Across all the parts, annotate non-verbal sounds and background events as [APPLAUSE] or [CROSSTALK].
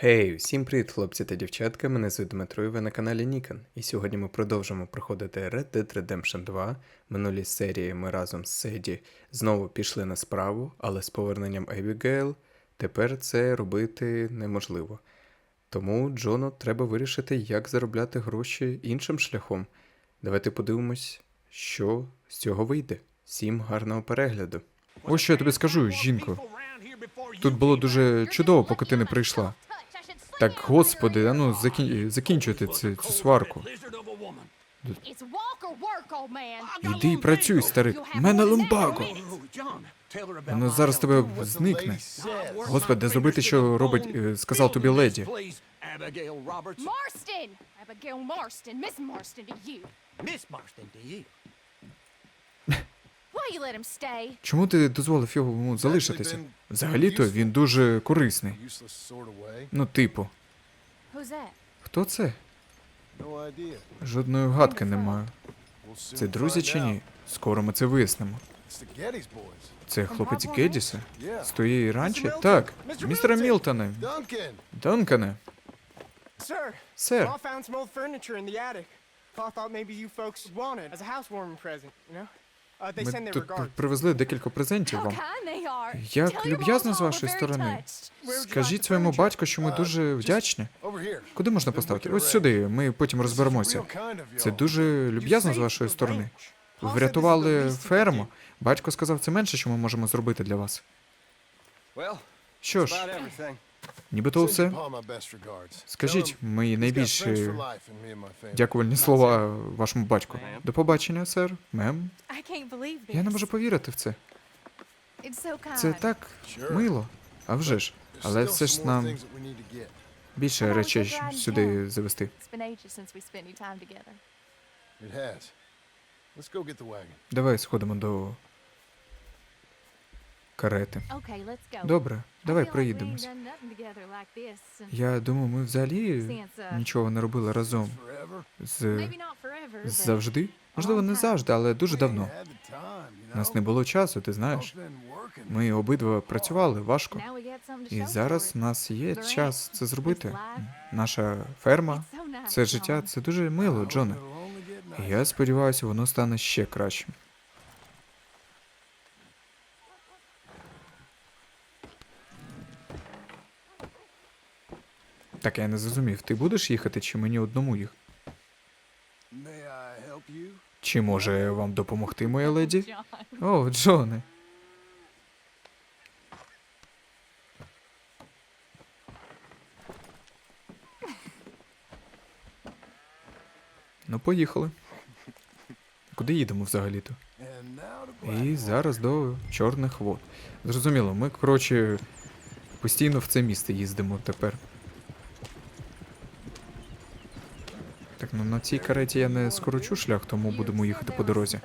Гей, всім привіт, хлопці та дівчатка. Мене звуть Дмитро, і ви на каналі Нікон. І сьогодні ми продовжимо проходити Red Dead Redemption 2. Минулій серії ми разом з Седі знову пішли на справу, але з поверненням Ебігейл тепер це робити неможливо. Тому Джону треба вирішити, як заробляти гроші іншим шляхом. Давайте подивимось, що з цього вийде. Всім гарного перегляду. Ось що я тобі скажу, жінко. Тут було дуже чудово, поки ти не прийшла. Так, господи, а ну закін... закінчуйте цю, цю сварку. Іди і працюй, старик. У мене лумбаго. Воно зараз тебе зникне. Господи, зробити, що робить, е, сказав тобі леді. Marston! Abigail Marston, Miss Marston to you. Miss Marston, do you? Чому ти дозволив йому залишитися? Взагалі-то він дуже корисний. Ну, типу? Хто це? Жодної гадки не маю. Це друзі чи ні? Скоро ми це вияснимо. Це хлопець Гедіса? З тієї ранчі? Так, містера Мілтоне. Донкане. Sir, Сер, Uh, ми тут привезли декілька презентів вам. Як люб'язно з вашої сторони. Скажіть своєму батьку, що ми дуже вдячні. Over here. Куди можна поставити? Ось сюди, ми потім розберемося. Це дуже люб'язно з вашої сторони. Ви врятували ферму. Батько сказав, це менше, що ми можемо зробити для вас. Що ж, нібито все. regards. Скажіть мої найбільші дякувальні слова вашому батьку. До побачення, сер. Мем. Я не можу повірити в це. Це так мило. А вже ж. Але все ж нам більше речей сюди завести. It's been ages карети. Добре, давай проїдемось. Я думаю, ми взагалі нічого не робили разом з завжди. Можливо, не завжди, але дуже давно. У нас не було часу, ти знаєш. Ми обидва працювали важко. І зараз у нас є час це зробити. Наша ферма, це життя, це дуже мило, Джоне. Я сподіваюся, воно стане ще кращим. Так, я не зрозумів, ти будеш їхати чи мені одному їх? Чи може вам допомогти, моя леді? О, Джоне. Ну, поїхали. Куди їдемо взагалі-то? І зараз до Чорних вод. Зрозуміло, ми, коротше, постійно в це місце їздимо тепер. Так, ну на цій кареті я не скорочу шлях, тому будемо їхати по дорозі.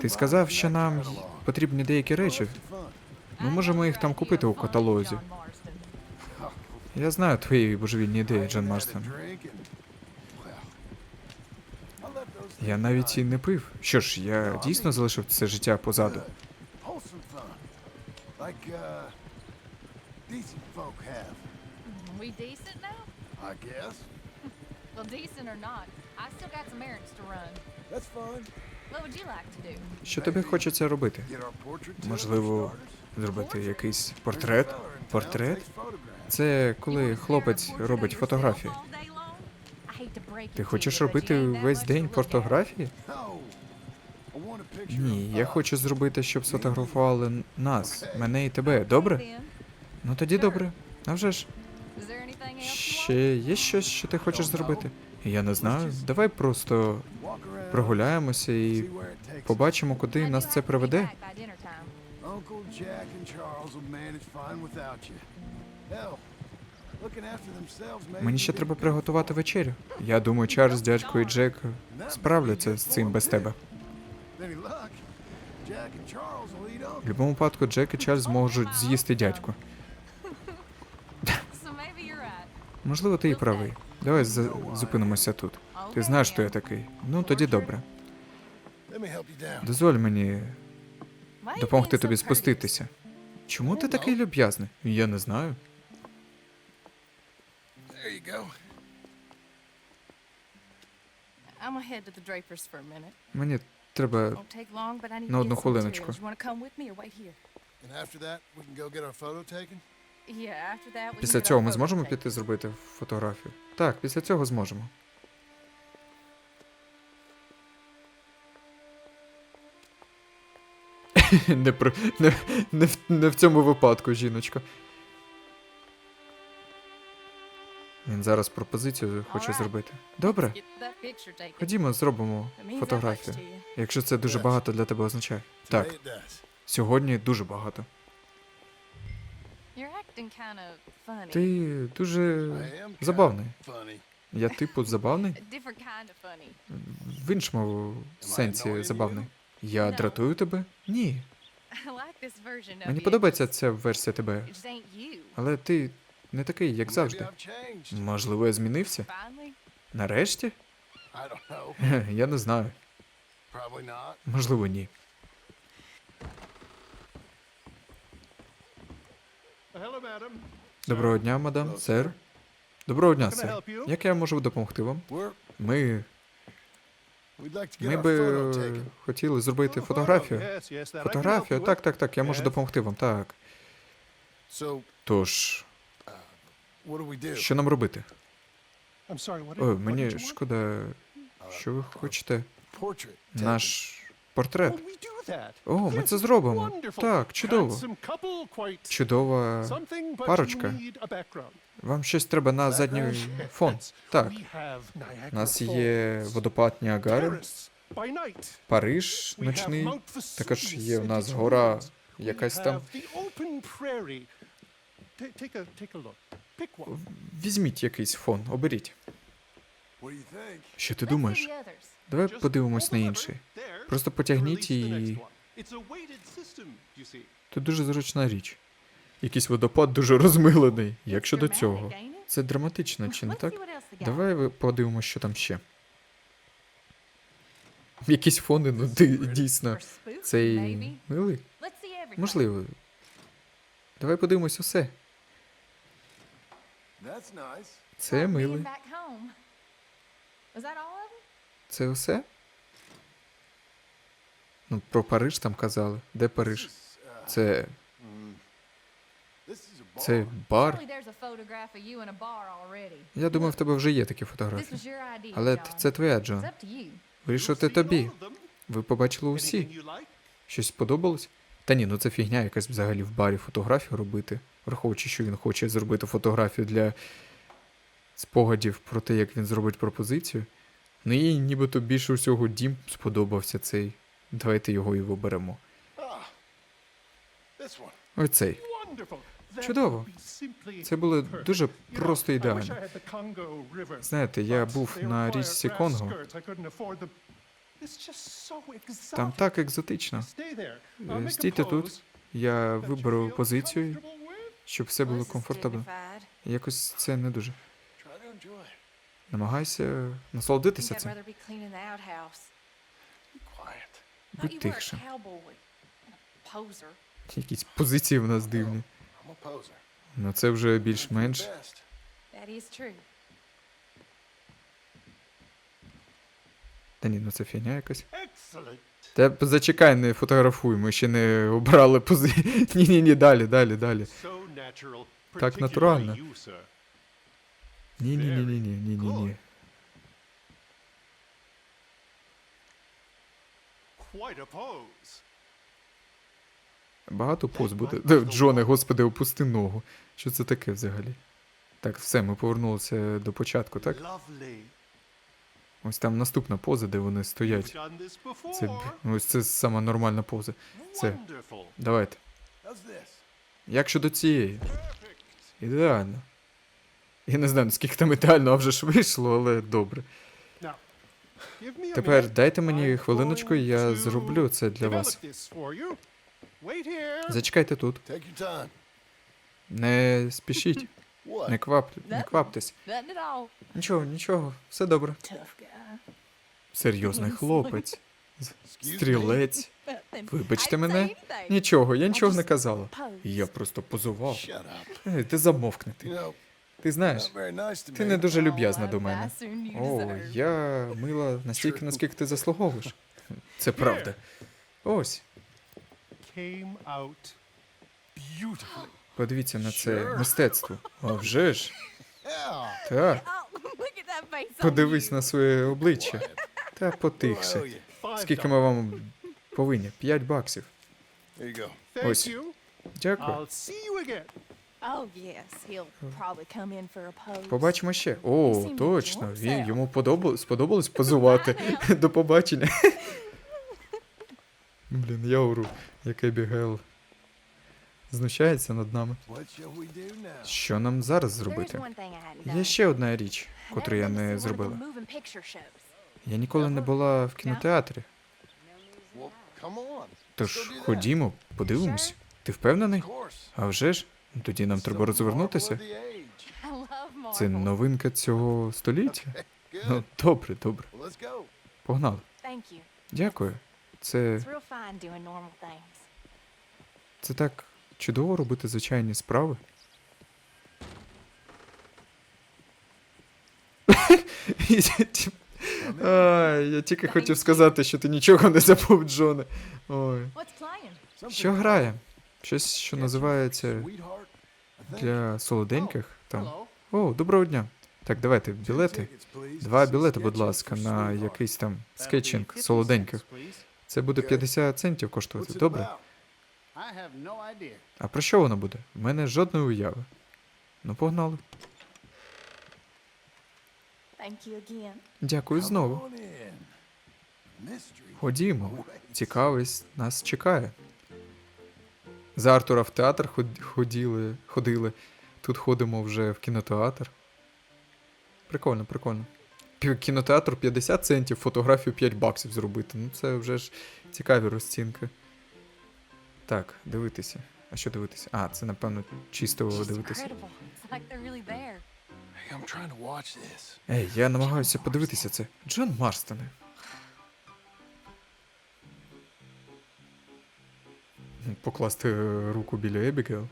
Ти сказав, що нам потрібні деякі речі. Ми можемо їх там купити у каталозі. Я знаю твої божевільні ідеї, Джон Марстон. Я навіть і не пив. Що ж, я дійсно залишив це життя позаду. Uh, decent folk have, We decent now? I guess. Well, decent or not, I still got some errands to run. That's fine. What would you like to do? Що тобі хочеться робити? Get our portrait taken Можливо, for зробити якийсь портрет? Fella in town Портрет? takes photographs. Це коли хлопець робить фотографії. Ти хочеш робити весь день фотографії? No. I want a picture Ні, of я us. хочу зробити, щоб сфотографували нас, мене і тебе. Добре? Ну тоді добре. А вже ж. Ще є щось, що ти хочеш зробити? Я не знаю. Давай просто прогуляємося і побачимо, куди нас це приведе. Мені ще треба приготувати вечерю. Я думаю, Чарльз, дядько і Джек справляться з цим без тебе. В будь-якому випадку Джек і Чарльз можуть з'їсти дядьку. Можливо, ти і правий. Давай за- зупинимося тут. Ти знаєш, хто я такий. Ну тоді добре. Дозволь мені допомогти тобі спуститися. Чому ти такий люб'язний? Я не знаю. Мені треба. На одну хвилиночку. Після цього ми зможемо піти зробити фотографію? Так, після цього зможемо. [LAUGHS] не, про, не, не, в, не в цьому випадку, жіночко. Він зараз пропозицію хоче зробити. Добре, ходімо, зробимо фотографію. Якщо це дуже багато для тебе означає. Так, сьогодні дуже багато. Ти дуже I am kinda забавний. Я типу забавний? A different kind of funny. В іншому сенсі забавний. Я дратую тебе? Ні. Мені подобається ця версія тебе. Але ти не такий, як завжди. Можливо, я змінився? Нарешті? Я не знаю. Можливо, ні. Доброго дня, мадам, сер. Доброго дня, сер. Як я можу допомогти вам? Ми, we'd like to get ми би хотіли зробити Oh, фотографію. Yes, yes, that I can help Фотографію? Так, так, так. Я можу допомогти вам. Так. Тож, do? що нам робити? Ой, мені шкода, що ви хочете. Наш портрет. Oh. О, ми це зробимо. Так, чудово. Чудова. парочка. Вам щось треба на задній фон. Так. У нас є водопад Ніагари. Париж ночний. Також є в and нас гора якась там. Візьміть якийсь фон, оберіть. What do you think? Що ти думаєш? Давай подивимось на інший. Просто потягніть і-. Тут дуже зручна річ. Якийсь водопад дуже розмилений. Як щодо цього? Це драматично, чи не так? Давай ви- подивимось, що там ще. Якісь фони, ну дійсно. Цей милий? Можливо. Давай подивимось усе. Це милий. Це усе? Ну, про Париж там казали. Де Париж? Це. Це бар. Я думаю, в тебе вже є такі фотографії. Але це твоя, Джон. Вирішувати тобі. Ви побачили усі. Щось сподобалось? Та ні, ну це фігня якась взагалі в барі фотографію робити. Враховуючи, що він хоче зробити фотографію для спогадів про те, як він зробить пропозицію. Ну і нібито більше усього дім сподобався цей. Давайте його і виберемо. Ah. Оцей. Чудово. Це було дуже просто ідеально. Знаєте, я був на річці Конго. Там так екзотично. Е, Стійте тут. Я виберу позицію, щоб все було комфортабельно. Якось це не дуже. Try to enjoy it. Намагайся насолодитися цим. Будь тихше. Якісь позиції в нас дивні. Ну це вже більш-менш. Та ні, ну це фігня якась. Та зачекай, не фотографуй, ми ще не обрали позицію. [LAUGHS] Ні, ні, ні, далі, далі, далі. Так натурально. Ні, ні, ні, ні, ні, ні, ні, ні. Quite a pose. Багато поз буде. Де, [LAUGHS] Джоне, господи, опусти ногу. Що це таке взагалі? Так, все, ми повернулися до початку, так? Ось там наступна поза, де вони стоять. Це, ось це сама нормальна поза. Це. Давайте. Як щодо цієї? Ідеально. Я не знаю, наскільки там ідеально, а вже ж вийшло, але добре. Тепер дайте мені хвилиночку, і я зроблю це для вас. Зачекайте тут. Не спішіть, [LAUGHS] не, квап... не кваптесь. Нічого, нічого, все добре. Серйозний хлопець. Стрілець. Вибачте мене. Нічого, я нічого не казала. Я просто позував. Up. Ти замовкни You ти. знаєш, ти не дуже Oh, люб'язна до мене. О, я мила настільки, наскільки ти заслуговуєш. Це правда. Ось, подивіться на це мистецтво. А вже ж. Так, Oh, подивись на своє обличчя. Та потихше. Five Скільки ми вам повинні? П'ять баксів. Ось. Дякую. Oh, yes, he'll probably come in for a pose. Побачимо ще. О, точно. Він йому подобало, сподобалось позувати. [LAUGHS] До побачення. Блін, я уру, як Ебігейл. Знущається над нами. What shall we do now? Що нам зараз зробити? Є ще одна річ, котру я не зробила. Я ніколи не була в кінотеатрі. Тож ходімо, подивимось. Ти впевнений? А вже ж? Тоді нам треба розвернутися. Це новинка цього століття. Ну, добре, добре. Погнали. Дякую. Це, це так чудово робити звичайні справи. [LAUGHS] Ай, я тільки хотів сказати, що ти нічого не забув, Джоне. Ой. Що грає? Щось, що називається I think. для солоденьких. Там. О, доброго дня. Так, давайте, білети. Два білети, будь ласка, на якийсь там скетчинг солоденьких. Це буде 50 центів коштувати. Добре. А про що воно буде? У мене жодної уяви. Ну, погнали. Дякую знову. Ходімо. Цікавість нас чекає. За Артура в театр ходили, ходили. Тут ходимо вже в кінотеатр. Прикольно, прикольно. Кінотеатр 50 центів, фотографію 5 баксів зробити. Ну це вже ж цікаві розцінки. Так, дивитися. А що дивитися? А, це напевно чисто дивитися. Ей, я намагаюся подивитися це. Джон Марстоне. Покласти е, руку біля Ебігейл.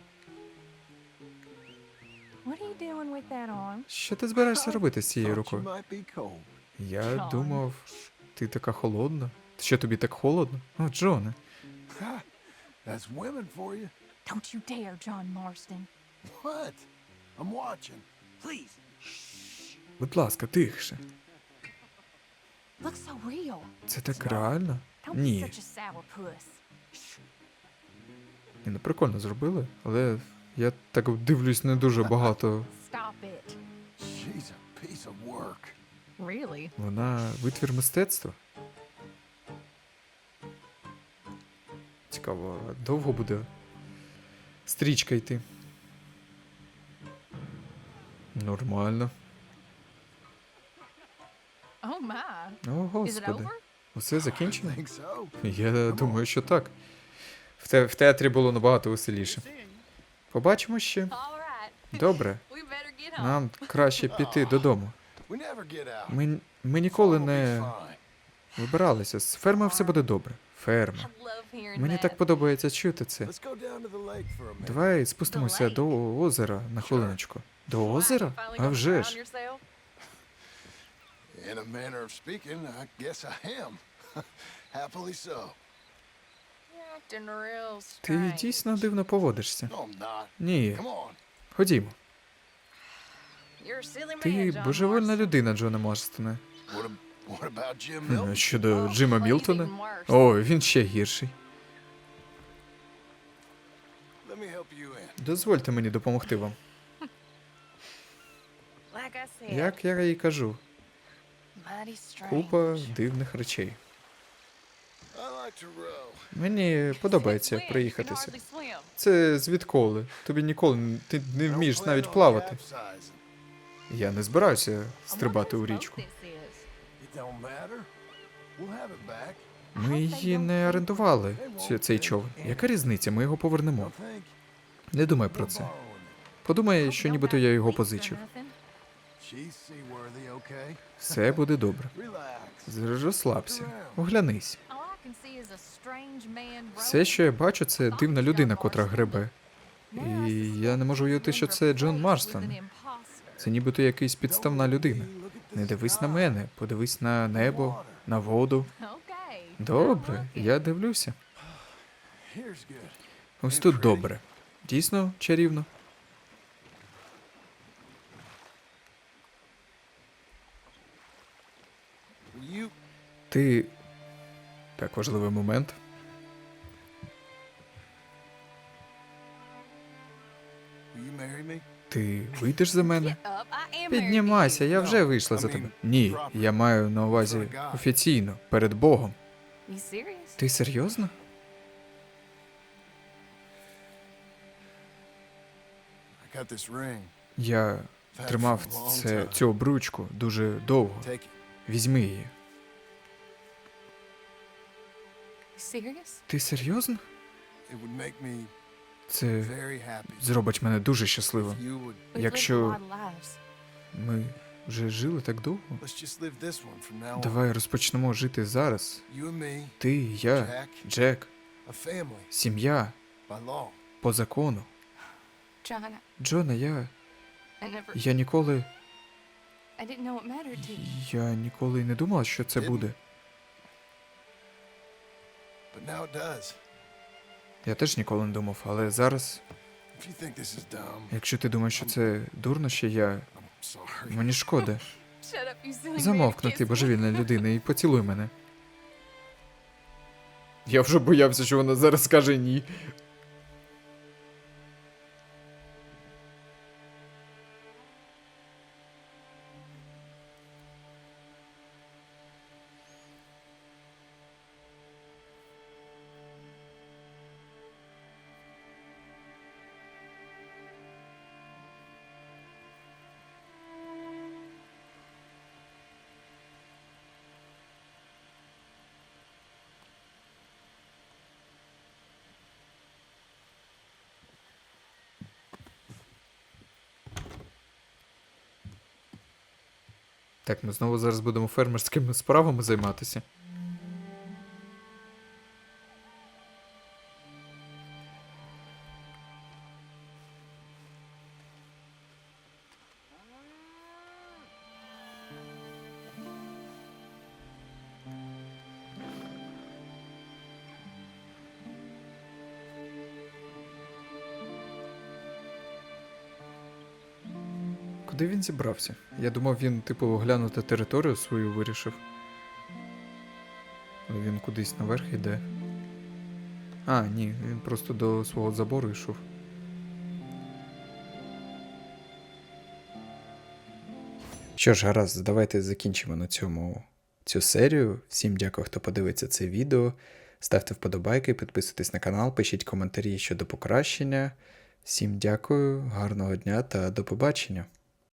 Що ти збираєшся робити з цією рукою? Я думав, ти така холодна. Що тобі так холодно? О, Джоне. That's women for you. Don't you dare, John Marston. What? I'm watching. Please. Будь ласка, тихше. Looks so real. Це так реально? Ні. Ні, ну прикольно зробили, але я так дивлюсь не дуже багато. Вона витвір мистецтва. Цікаво, довго буде стрічка йти. Нормально. Oh. О, господи. Усе закінчено? Я думаю, що так. В, те, в театрі було набагато веселіше. Побачимо ще. Добре, нам краще піти додому. Ми, ми ніколи не вибиралися. З ферми все буде добре. Ферма. Мені так подобається чути це. Давай спустимося до озера на хвилиночку. До озера? А вже ж. In a manner of speaking, I guess I am. [LAUGHS] Happily so. Ти дійсно дивно поводишся. Ні, ходімо. Ти божевольна людина, Джоне Марстоне. Щодо Джима Мілтона. О, він ще гірший. Дозвольте мені допомогти вам. Як я і кажу, купа дивних речей. I like to row. Мені подобається swim. Це звідколи. Тобі ніколи ти не вмієш навіть плавати. Я не збираюся стрибати у річку. Ми її не орендували, цей човен. Яка різниця? Ми його повернемо. Не думай про це. Подумай, що нібито я його позичив. Все буде добре. Розслабся. Оглянись. Все, що я бачу, це дивна людина, котра гребе. І я не можу уявити, що це Джон Марстон. Це нібито якийсь підставна людина. Не дивись на мене, подивись на небо, на воду. Добре, я дивлюся. Ось тут добре. Дійсно чарівно. Ти. Так, важливий момент. Ти вийдеш за мене? Піднімайся, я вже вийшла за тебе. Ні, я маю на увазі офіційно, перед Богом. Ти серйозно? Я тримав це, цю обручку дуже довго. Візьми її. Ти серйозно? It would make me Це very happy зробить мене дуже щасливим. Якщо-. Ми вже жили так довго. Давай розпочнемо жити зараз. Ти, я, Джек, сім'я, by law. по закону. Джона, я. Я ніколи. Я ніколи й не думала, що це буде. But now it does. Я теж ніколи не думав, але зараз, If you think this is dumb, якщо ти думаєш, що це дурно, ще я. Sorry. Мені шкода. [LAUGHS] Замовкни ти божевільна [LAUGHS] людина і поцілуй мене. Я вже боявся, що вона зараз скаже ні. Так, ми знову зараз будемо фермерськими справами займатися. Він зібрався? Я думав, він, типу, оглянути територію свою вирішив. Він кудись наверх іде. А, ні, він просто до свого забору йшов. Що ж, гаразд, давайте закінчимо на цьому цю серію. Всім дякую, хто подивиться це відео. Ставте вподобайки, підписуйтесь на канал, пишіть коментарі щодо покращення. Всім дякую, гарного дня та до побачення.